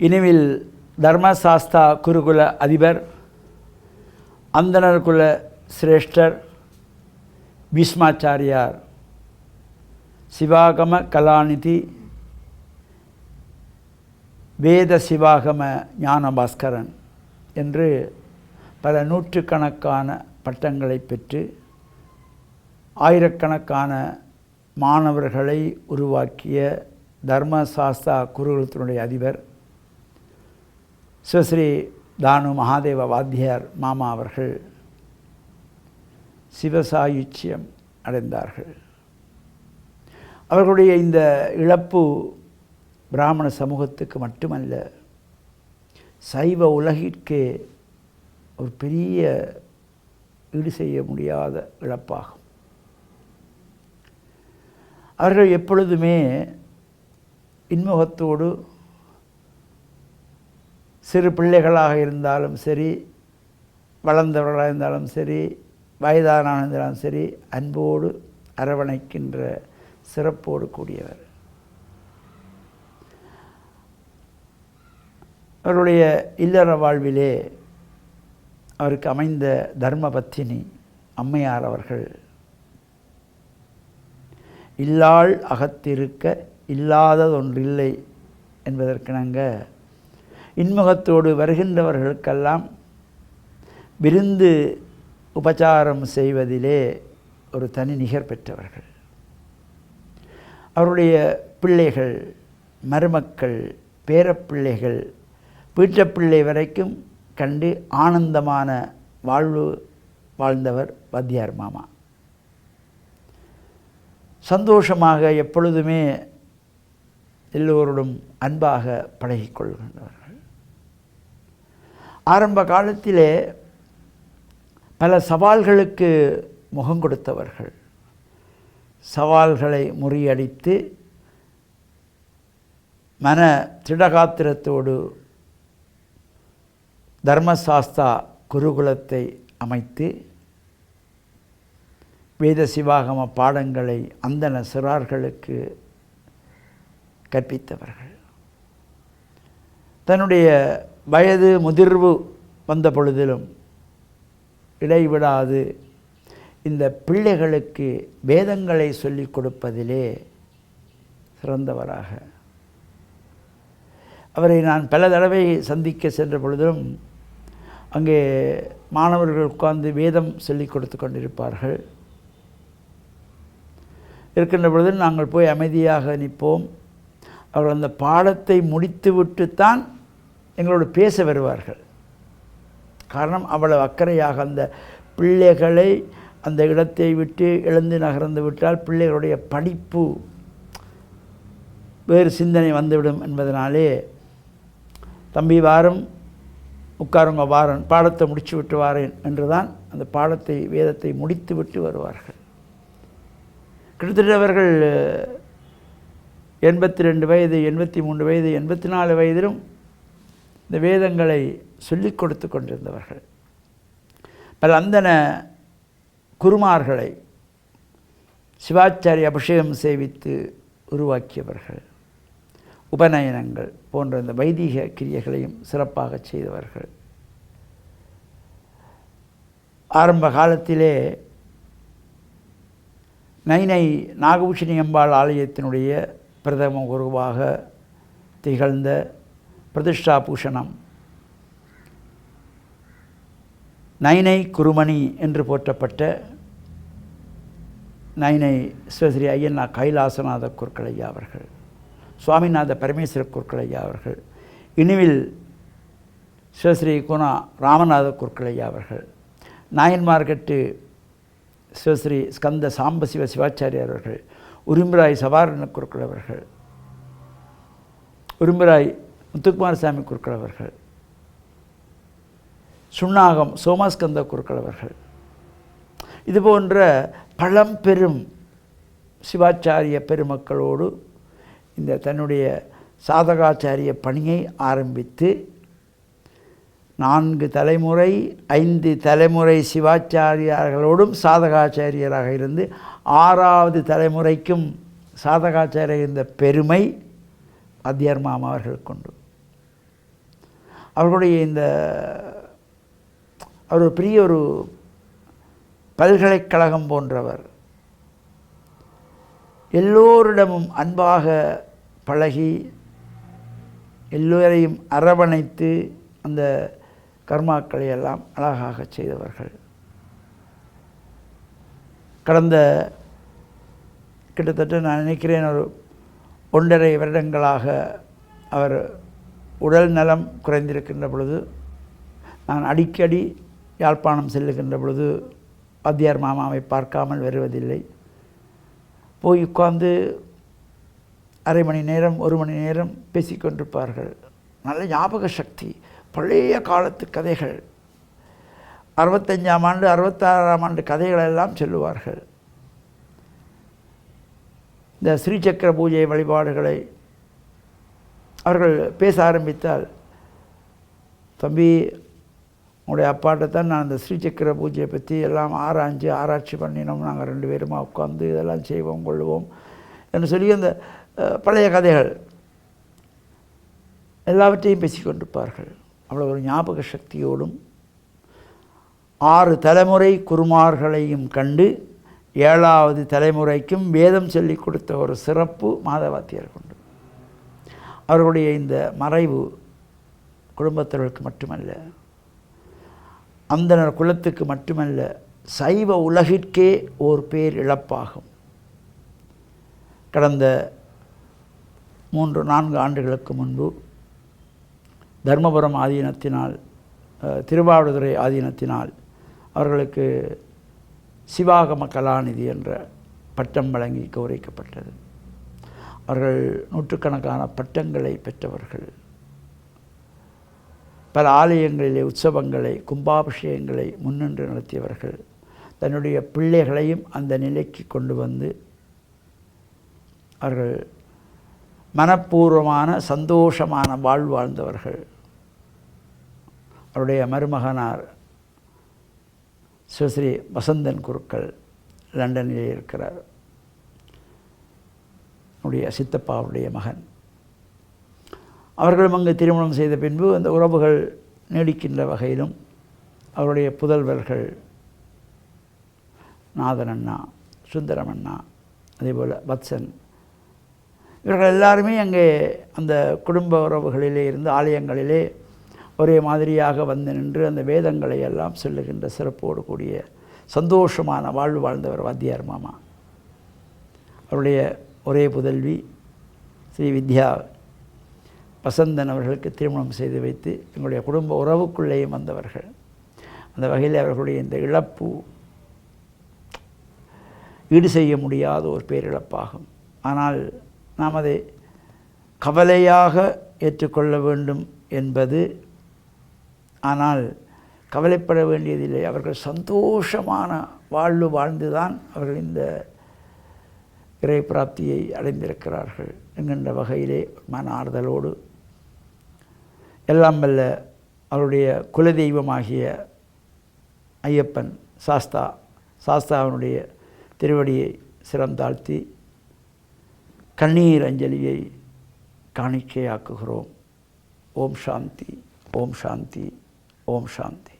இனிவில் தர்மசாஸ்தா குருகுல அதிபர் அந்தனர்குல சிரேஷ்டர் பீஷ்மாச்சாரியார் சிவாகம கலாநிதி வேத சிவாகம ஞானபாஸ்கரன் என்று பல நூற்றுக்கணக்கான பட்டங்களை பெற்று ஆயிரக்கணக்கான மாணவர்களை உருவாக்கிய தர்மசாஸ்தா குருகுலத்தினுடைய அதிபர். சிவஸ்ரீ தானு மகாதேவ வாத்தியார் மாமா அவர்கள் சிவசாயுச்சியம் அடைந்தார்கள். அவர்களுடைய இந்த இழப்பு பிராமண சமூகத்துக்கு மட்டுமல்ல சைவ உலகிற்கே ஒரு பெரிய ஈடு செய்ய முடியாத இழப்பாகும். அவர்கள் எப்பொழுதுமே இன்முகத்தோடு சிறு பிள்ளைகளாக இருந்தாலும் சரி வளர்ந்தவர்களாக இருந்தாலும் சரி வயதான இருந்தாலும் சரி அன்போடு அரவணைக்கின்ற சிறப்போடு கூடியவர். அவருடைய இல்லற வாழ்விலே அவருக்கு அமைந்த தர்மபத்தினி அம்மையார் அவர்கள். இல்லாள் அகத்திருக்க இல்லாததொன்றில்லை என்பதற்கிணங்க இன்முகத்தோடு வருகின்றவர்களுக்கெல்லாம் விருந்து உபச்சாரம் செய்வதிலே ஒரு தனி நிகர் பெற்றவர்கள். அவருடைய பிள்ளைகள் மருமக்கள் பேரப்பிள்ளைகள் வீட்டப்பிள்ளை வரைக்கும் கண்டு ஆனந்தமான வாழ்வு வாழ்ந்தவர் வாத்தியார் மாமா. சந்தோஷமாக எப்பொழுதுமே எல்லோருடன் அன்பாக பழகிக்கொள்கின்றவர்கள் ஆரம்ப காலத்திலே பல சவால்களுக்கு முகம் கொடுத்தவர்கள். சவால்களை முறியடித்து மன திடகாத்திரத்தோடு தர்மசாஸ்தா குருகுலத்தை அமைத்து வேத சிவாகம பாடங்களை அந்தன சிறார்களுக்கு கற்பித்தவர்கள். தன்னுடைய வயது முதிர்வு வந்த பொழுதிலும் இடைவிடாது. இந்த பிள்ளைகளுக்கு வேதங்களை சொல்லிக் கொடுப்பதிலே சிறந்தவராக. அவரை நான் பல தடவை சந்திக்க சென்ற பொழுதிலும் அங்கே மாணவர்கள் உட்கார்ந்து வேதம் சொல்லிக் கொடுத்து கொண்டிருப்பார்கள். இருக்கின்ற பொழுது நாங்கள் போய் அமைதியாக நிற்போம். அவர் அந்த பாடத்தை முடித்துவிட்டுத்தான் எங்களோடு பேச வருவார்கள். காரணம் அவ்வளவு அக்கறையாக அந்த பிள்ளைகளை அந்த இடத்தை விட்டு எழுந்து நகர்ந்து விட்டால் பிள்ளைகளுடைய படிப்பு வேறு சிந்தனை வந்துவிடும் என்பதனாலே தம்பி வாரம் உட்காருங்க வாரன் பாடத்தை முடித்து விட்டு வாரேன் என்று தான் அந்த பாடத்தை வேதத்தை முடித்து விட்டு வருவார்கள். கிட்டத்தட்ட அவர்கள் எண்பத்தி ரெண்டு வயது எண்பத்தி மூன்று வயது எண்பத்தி நாலு வயதிலும் இந்த வேதங்களை சொல்லிக் கொடுத்து கொண்டிருந்தவர்கள். பல அந்தன குருமார்களை சிவாச்சாரி அபிஷேகம் சேவித்து உருவாக்கியவர்கள். உபநயனங்கள் போன்ற இந்த வைதிக கிரியைகளையும் சிறப்பாக செய்தவர்கள். ஆரம்ப காலத்திலே நைனை நாகபூஷணி அம்பாள் ஆலயத்தினுடைய பிரதம குருவாக திகழ்ந்த பிரதிஷ்டா பூஷணம் நைனை குருமணி என்று போற்றப்பட்ட நைனை சிவஸ்ரீ ஐயன்னா கைலாசநாத குருக்களையா அவர்கள் சுவாமிநாத பரமேஸ்வர குருக்களையா அவர்கள் இனிவில் சிவஸ்ரீ குணா ராமநாத குருக்களையா அவர்கள் நாயன்மார்கட்டு சிவஸ்ரீ ஸ்கந்த சாம்பசிவ சிவாச்சாரியார் அவர்கள் உரிம்பராய் சவாரண குருக்கள் அவர்கள் உரிம்பராய் முத்துக்குமார சாமி குருக்கள் அவர்கள் சுண்ணாகம் சோமாஸ்கந்த குருக்கள் அவர்கள் இது போன்ற பழம்பெரும் சிவாச்சாரிய பெருமக்களோடு இந்த தன்னுடைய சாதகாச்சாரிய பணியை ஆரம்பித்து நான்கு தலைமுறை ஐந்து தலைமுறை சிவாச்சாரியார்களோடும் சாதகாச்சாரியராக இருந்து ஆறாவது தலைமுறைக்கும் சாதகாச்சாரியர் இருந்த பெருமை அத்தியார் மாமா அவர்கள் கொண்டு அவர்களுடைய இந்த அவர் ஒரு பெரிய ஒரு பல்கலைக்கழகம் போன்றவர். எல்லோரிடமும் அன்பாக பழகி எல்லோரையும் அரவணைத்து அந்த கர்மாக்களை எல்லாம் அழகாக செய்தவர்கள். கடந்த கிட்டத்தட்ட நான் நினைக்கிறேன் ஒரு ஒன்றரை வருடங்களாக அவர் உடல் நலம் குறைந்திருக்கின்ற பொழுது நான் அடிக்கடி யாழ்ப்பாணம் செல்லுகின்ற பொழுது வாத்தியார் மாமாவை பார்க்காமல் வருவதில்லை. போய் உட்கார்ந்து அரை மணி நேரம் ஒரு மணி நேரம் பேசிக்கொண்டிருப்பார்கள் நல்ல ஞாபக சக்தி பழைய காலத்து கதைகள். அறுபத்தஞ்சாம் ஆண்டு அறுபத்தாறாம் ஆண்டு கதைகளெல்லாம் சொல்லுவார்கள். இந்த ஸ்ரீசக்கர பூஜை வழிபாடுகளை அவர்கள் பேச ஆரம்பித்தால் தம்பி உங்களுடைய அப்பாட்ட தான் நான் அந்த ஸ்ரீசக்கர பூஜையை பற்றி எல்லாம் ஆராய்ஞ்சு ஆராய்ச்சி பண்ணினோம். நாங்கள் ரெண்டு பேருமா உட்காந்து இதெல்லாம் செய்வோம் கொள்வோம் என்று சொல்லி அந்த பழைய கதைகள் எல்லாவற்றையும் பேசிக்கொண்டிருப்பார்கள் அவ்வளோ ஒரு ஞாபக சக்தியோடும் ஆறு தலைமுறை குருமார்களையும் கண்டு ஏழாவது தலைமுறைக்கும் வேதம் சொல்லிக் கொடுத்த ஒரு சிறப்பு மாதவாத்தியர்கள் கொண்டு அவர்களுடைய இந்த மறைவு குடும்பத்தினருக்கு மட்டுமல்ல அந்தனர் குலத்துக்கு மட்டுமல்ல சைவ உலகிற்கே ஓர் பேர் இழப்பாகும். கடந்த மூன்று நான்கு ஆண்டுகளுக்கு முன்பு தர்மபுரம் ஆதீனத்தினால் திருவாவடுதுறை ஆதீனத்தினால் அவர்களுக்கு சிவாகம கலாநிதி என்ற பட்டம் வழங்கி கௌரவிக்கப்பட்டது. அவர்கள் நூற்றுக்கணக்கான பட்டங்களை பெற்றவர்கள். பல ஆலயங்களிலே உற்சவங்களை கும்பாபிஷேகங்களை முன்னின்று நடத்தியவர்கள். தன்னுடைய பிள்ளைகளையும் அந்த நிலைக்கு கொண்டு வந்து அவர்கள் மனப்பூர்வமான சந்தோஷமான வாழ்வு வாழ்ந்தவர்கள். அவருடைய மருமகனார் சிவஸ்ரீ வசந்தன் குருக்கள் லண்டனிலே இருக்கிறார். அவருடைய சித்தப்பாவுடைய மகன். அவர்களும் அங்கு திருமணம் செய்த பின்பு அந்த உறவுகள் நீடிக்கின்ற வகையிலும் அவருடைய புதல்வர்கள் நாதன் அண்ணா சுந்தரம் அண்ணா அதேபோல் வத்சன். இவர்கள் எல்லாருமே அங்கே அந்த குடும்ப உறவுகளிலே இருந்து ஆலயங்களிலே ஒரே மாதிரியாக வந்து நின்று அந்த வேதங்களை எல்லாம் சொல்லுகின்ற சிறப்போடு கூடிய சந்தோஷமான வாழ்வு வாழ்ந்தவர் வாத்தியார் மாமா. அவருடைய ஒரே புதல்வி ஸ்ரீ வித்யா வசந்தன் அவர்களுக்கு திருமணம் செய்து வைத்து எங்களுடைய குடும்ப உறவுக்குள்ளேயும் வந்தவர்கள். அந்த வகையில் அவர்களுடைய இந்த இழப்பு ஈடு செய்ய முடியாத ஒரு பேரிழப்பாகும். ஆனால் நாம் அதை கவலையாக ஏற்றுக்கொள்ள வேண்டும் என்பது ஆனால் கவலைப்பட வேண்டியதில்லை. அவர்கள் சந்தோஷமான வாழ்வு வாழ்ந்துதான் அவர்கள் இந்த இறை பிராப்தியை அடைந்திருக்கிறார்கள் என்கின்ற வகையிலே மன ஆறுதலோடு எல்லாம் வல்ல அவருடைய குலதெய்வமாகிய ஐயப்பன் சாஸ்தா சாஸ்தாவினுடைய திருவடியை சிரம் தாழ்த்தி கண்ணீர் அஞ்சலியை காணிக்கையாக்குகிறோம். ஓம் சாந்தி ஓம் சாந்தி ஓம் சாந்தி.